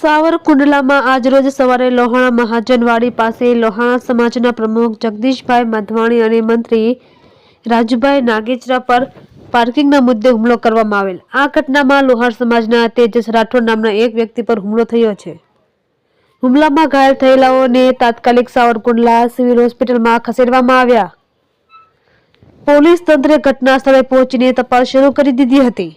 સાવરકુંડલામાં આજરોજ સવારે લોહાણા મહાજનવાડી પાસે લોહાણા સમાજના પ્રમુખ જગદીશભાઈ માધવાણી અને મંત્રી રાજુભાઈ નાગેચરા પર પાર્કિંગના મુદ્દે હુમલો કરવામાં આવેલ. આ ઘટનામાં લોહાર સમાજના તેજસ રાઠોડ નામના એક વ્યક્તિ પર હુમલો થયો છે. હુમલામાં ઘાયલ થયેલાઓને તાત્કાલિક સાવરકુંડલા સિવિલ હોસ્પિટલમાં ખસેડવામાં આવ્યા. પોલીસ તંત્રે ઘટના સ્થળે પહોંચીને તપાસ શરૂ કરી દીધી હતી.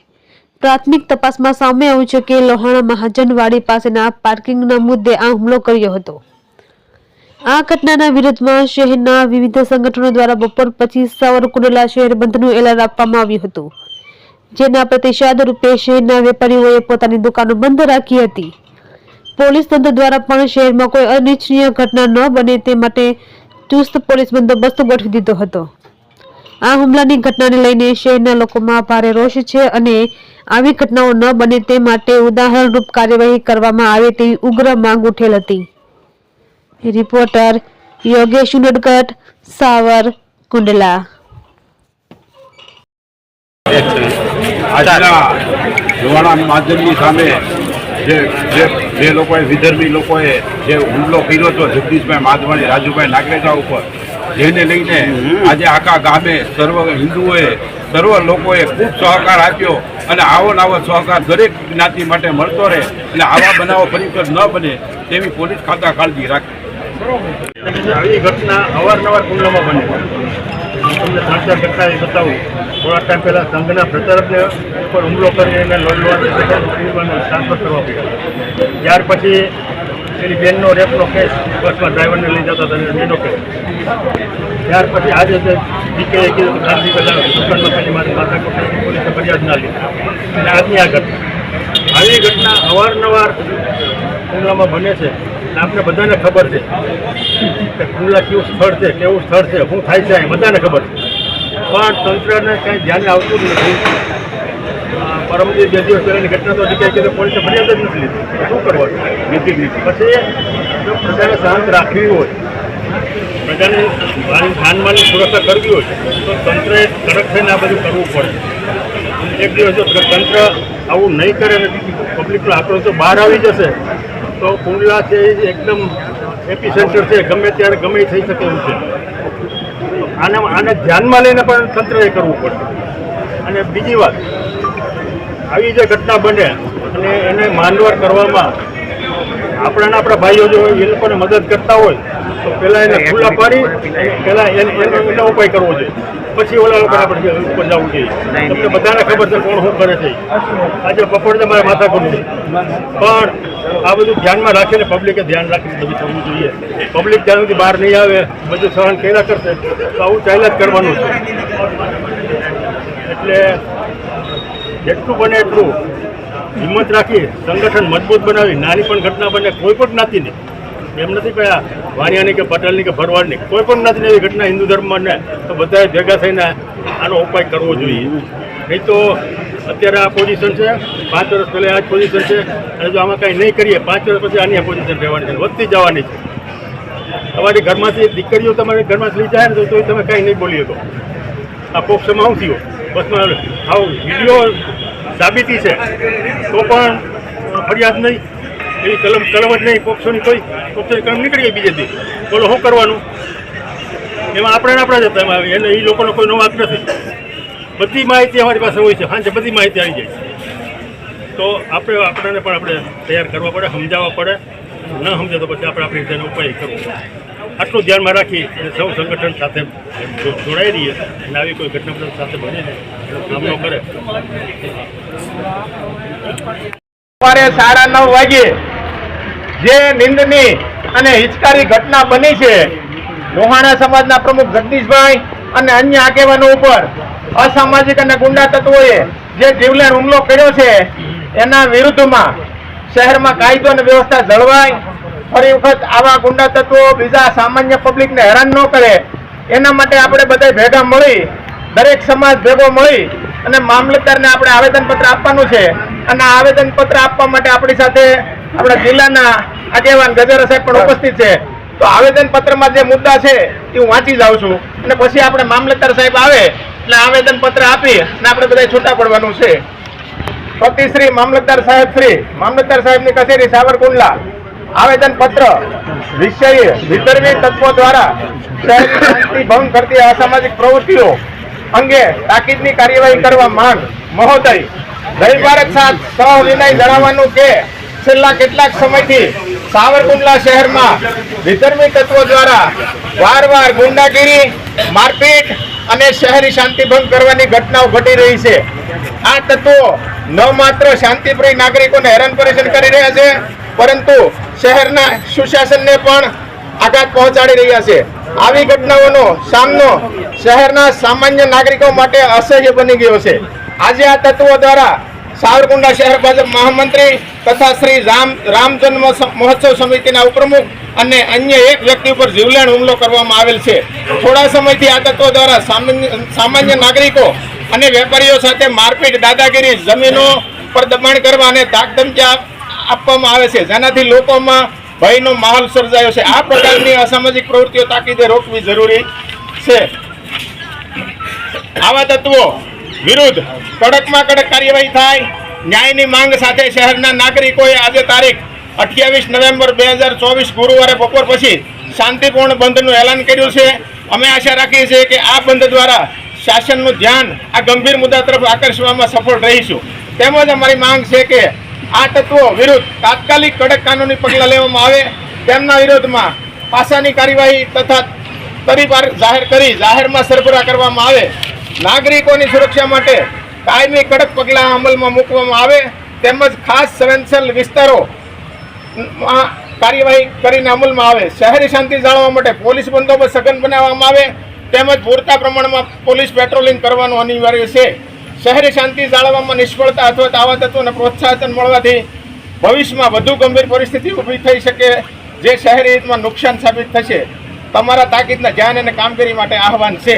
પ્રાથમિક તપાસમાં સામે આવ્યું છે કે લોહાણા મહાજનવાડી પાસેના પાર્કિંગના મુદ્દે આ હુમલો કર્યો હતો. આ ઘટનાના વિરોધમાં શહેરના વિવિધ સંગઠનો દ્વારા બપોર પછી સાવરકુંડલા શહેર બંધનું એલાન આપવામાં આવ્યું હતું, જેના પ્રતિસાદ રૂપે શહેરના વેપારીઓએ પોતાની દુકાનો બંધ રાખી હતી. પોલીસ તંત્ર દ્વારા પણ શહેરમાં કોઈ અનિચ્છનીય ઘટના ન બને તે માટે ચુસ્ત પોલીસ બંદોબસ્ત ગોઠવી દીધો હતો. આ હુમલાની ઘટનાને લઈને શહેરના લોકોમાં ભારે રોષ છે અને આવી ઘટનાઓ ન બને તે માટે ઉદાહરણરૂપ કાર્યવાહી કરવામાં આવે તેવી ઉગ્ર માંગ ઉઠેલ હતી. રિપોર્ટર યોગેશ ઉનડકટ, સાવર, કુંડલા. જે લોકોએ, વિધર્મી લોકોએ જે હુમલો કર્યો હતો જગદીશભાઈ માધવાણી રાજુભાઈ નાગરેજા ઉપર જેને લઈને આજે આખા ગામે સર્વ હિન્દુઓએ, સર્વ લોકોએ ખૂબ સહકાર આપ્યો અને આવો ને આવો સહકાર દરેક જ્ઞાતિ માટે મળતો રહે અને આવા બનાવો ફરી ન બને તેવી પોલીસ ખાતા કાળજી રાખે. આવી ઘટના અવારનવાર કુંડલામાં બને. તમને ત્રણ ચાર ઘટના એ બતાવું. થોડા ટાઈમ પહેલાં સંઘના પ્રચારકને ઉપર હુમલો કરી એને લડવાનું ટ્રાન્સફર કરવા પડ્યા. ત્યાર પછી એની બેનનો રેપનો કેસ બસમાં ડ્રાઈવરને લઈ જતા હતા બેનો કેસ. ત્યાર પછી આજે દીકરીએ કીધું કે બધા દુકાનમાં પેલી મારી માતા કપડાની પોલીસે ફરિયાદ ના લીધી. અને આજની આ ઘટના. આવી ઘટના અવારનવાર કુંડલામાં બને છે. આપણે બધાને ખબર છે કે કુંડલા કેવું સ્થળ છે, કેવું સ્થળ છે, શું થાય છે બધાને ખબર છે. પણ તંત્રને કાંઈ ધ્યાને આવતું જ નથી. પરમદિવસ બે દિવસ પહેલાંની ઘટના તો જગ્યાએ કીધું પોલીસે ફરિયાદ જ નથી લીધી. શું કરવાનું નીતિ નીતિ પછી જો પ્રજાને શાંત રાખવી હોય પ્રજાને મારી જાનમાલની સુરક્ષા કરવી હોય તો તંત્રએ કડક થઈને આ બધું કરવું પડે. એક દિવસ જો તંત્ર આવું નહીં કરે અને પબ્લિકનો આક્રોશ જો બહાર આવી જશે તો કુંડલા છે એ એકદમ એપી સેન્ટર છે. ગમે ત્યારે ગમે થઈ શકે એવું છે. આને આને ધ્યાનમાં લઈને પણ તંત્રએ કરવું પડે અને બીજી વાત આવી જે ઘટના બને અને એને માનવર કરવામાં આપણાના આપણા ભાઈઓ જો એ લોકોને મદદ કરતા હોય તો પહેલાં એને ખુલ્લા પાડી પહેલાં એને એનો ઉપાય કરવો જોઈએ. પછી ઓલા લોકો આપણે ઉપર જવું જોઈએ. તમને બધાને ખબર છે કોણ શું કરે છે. આજે બપોરે મારે માથા કરું છે. પણ આ બધું ધ્યાનમાં રાખીને પબ્લિકે ધ્યાન રાખીને બધું થવું જોઈએ. પબ્લિક જ્યાં બહાર નહીં આવે બધું સહન કર્યા કરશે તો આવું ચાલ્યા જ કરવાનું છે. એટલે જેટલું બને એટલું હિંમત રાખી સંગઠન મજબૂત બનાવી, નાની પણ ઘટના બને, કોઈ પણ જ્ઞાતિની એમ નથી કયા વાણિયાની કે પટેલની કે ભરવાડની કોઈ પણ જ્ઞાતિની એવી ઘટના હિન્દુ ધર્મમાં ને, તો બધાએ ભેગા થઈને આનો ઉપાય કરવો જોઈએ. નહીં તો અત્યારે આ પોઝિશન છે, પાંચ વર્ષ પહેલાં આ જ પોઝિશન છે, અને જો આમાં કાંઈ નહીં કરીએ, પાંચ વર્ષ પછી આની પોઝિશન રહેવાની છે, વધતી જવાની છે. તમારી ઘરમાંથી દીકરીઓ તમારી ઘરમાંથી લઈ જાય ને, તો તમે કાંઈ નહીં બોલી શકો. આ પોક્ષમાં શું થયું? બસમાં આવું વીડિયો સાબિતી છે, તો પણ ફરિયાદ નહીં. એવી કલમ કલમ જ નહીં પોક્ષોની કોઈ પોક્ષોની કલમ નીકળી ગઈ બીજેથી. બોલો, શું કરવાનું? એમાં આપણે આપણા જ હતા એમાં એને એ લોકોનો કોઈ વાંક નથી. બધી માહિતી અમારી પાસે હોય છે. સાંજે બધી માહિતી આવી જાય છે. તો આપણે આપણને પણ આપણે તૈયાર કરવા પડે, સમજાવવા પડે. ન સમજે તો પછી આપણે આપણી રીતે ઉપાય કરવો પડે. આટલું ધ્યાનમાં રાખી સૌ સંગઠન સાથે જોડાઈ રહીએ અને આવી કોઈ ઘટના સાથે બને સામનો કરે. સવારે સાડા નવ વાગે જે નિંદની અને હિચકારી ઘટના બની છે, લોહાણા સમાજના પ્રમુખ જગદીશભાઈ અને અન્ય આગેવાનો ઉપર અસામાજિક અને ગુંડા તત્વોએ જે જીવલેણ હુમલો કર્યો છે, એના વિરુદ્ધમાં શહેરમાં કાયદો અને વ્યવસ્થા જળવાય ફરી વખત આવા ગુંડા તત્વો બીજા સામાન્ય પબ્લિકને હેરાન ન કરે. એના માટે આપણે બધા ભેગા મળી, દરેક સમાજ ભેગો મળી અને મામલતદારને આપણે આવેદનપત્ર આપવાનું છે. અને આ આવેદનપત્ર આપવા માટે આપણી સાથે આપણા જિલ્લાના આગેવાન ગજેરા સાહેબ પણ ઉપસ્થિત છે. તો આવેદનપત્રમાં જે મુદ્દા છે એ હું વાંચી જાઉં છું. અને પછી આપણે મામલતદાર સાહેબ આવે એટલે આવેદનપત્ર આપી અને આપણે બધા છૂટા પડવાનું છે. પતિ શ્રી મામલતદાર સાહેબ શ્રી, મામલતદાર સાહેબની કચેરી સાવરકુંડલા. આવેદન પત્ર વિષય વિતરવી તત્વો દ્વારા શાંતિ ભંગ કરતી અસામાજિક પ્રવૃત્તિઓ અંગે તાકીદની કાર્યવાહી કરવા માંગ. મહોદય જય ભારત સાથ વિનય જણાવવાનું કે છેલ્લા કેટલાક સમયથી સાવરકુંડલા શહેરમાં વિધર્મી તત્વો દ્વારા વારવાર ગુંડાગીરી, મારપીટ અને શહેરી શાંતિ ભંગ કરવાની ઘટનાઓ ઘટી રહી છે. આ તત્વો ન માત્ર શાંતિપ્રિય નાગરિકોને હેરાન પરેશાન કરી રહ્યા છે. પરંતુ શહેરના સુશાસનને પણ આઘાત પહોંચાડી રહ્યા છે. આવી ઘટનાઓનો સામનો શહેરના સામાન્ય નાગરિકો માટે અસહ્ય બની ગયો છે. આજે આ તત્વો દ્વારા સાવરકુંડલા શહેર ભાજપ મહામંત્રી તથા શ્રી રામ રામ જન્મ મહોત્સવ સમિતિના ઉપપ્રમુખ અને અન્ય એક વ્યક્તિ ઉપર જીવલેણ હુમલો કરવામાં આવેલ છે. થોડા સમયથી આ તત્વો દ્વારા સામાન્ય નાગરિકો અને વેપારીઓ સાથે મારપીટ, દાદાગીરી, જમીનો પર દબાણ કરવા અને ધાકધમકી આપ- આપવામાં આવે છે. જેનાથી લોકોમાં ભયનો માહોલ સર્જાયો છે. આ પ્રકારની અસામાજિક પ્રવૃત્તિઓ તાકીદે રોકવી જરૂરી છે. આવા તત્વો વિરુદ્ધ કડકમાં કડક કાર્યવાહી થાય. ન્યાયની માંગ સાથે શહેરના નાગરિકોએ આજે તારીખ અઠ્યાવીસ નવેમ્બર બે હજાર ચોવીસ ગુરુવારે બપોર પછી શાંતિપૂર્ણ બંધનું એલાન કર્યું છે. અમે આશા રાખીએ છીએ કે આ બંધ દ્વારા શાસનનું ધ્યાન આ ગંભીર મુદ્દા તરફ આકર્ષવામાં સફળ રહીશું. તેમજ અમારી માંગ છે કે આ તત્વો વિરુદ્ધ તાત્કાલિક કડક કાનૂની પગલાં લેવામાં આવે. તેમના વિરોધમાં પાસાની કાર્યવાહી તથા તરીપાર જાહેર કરી જાહેરમાં સરભરા કરવામાં આવે. નાગરિકોની સુરક્ષા માટે કાયમી કડક પગલાં અમલમાં મૂકવામાં આવે. તેમજ ખાસ સંવેદનશીલ વિસ્તારોમાં કાર્યવાહી કરીને અમલમાં આવે. શહેરી શાંતિ જાળવવા માટે પોલીસ બંદોબસ્ત સઘન બનાવવામાં આવે. તેમજ પૂરતા પ્રમાણમાં પોલીસ પેટ્રોલિંગ કરવાનું અનિવાર્ય છે. શહેરી શાંતિ જાળવવામાં નિષ્ફળતા અથવા આવા તત્વોને પ્રોત્સાહન મળવાથી ભવિષ્યમાં વધુ ગંભીર પરિસ્થિતિ ઊભી થઈ શકે, જે શહેરી હિતમાં નુકસાન સાબિત થશે. તમારા તાકીદના ધ્યાન અને કામગીરી માટે આહવાન છે.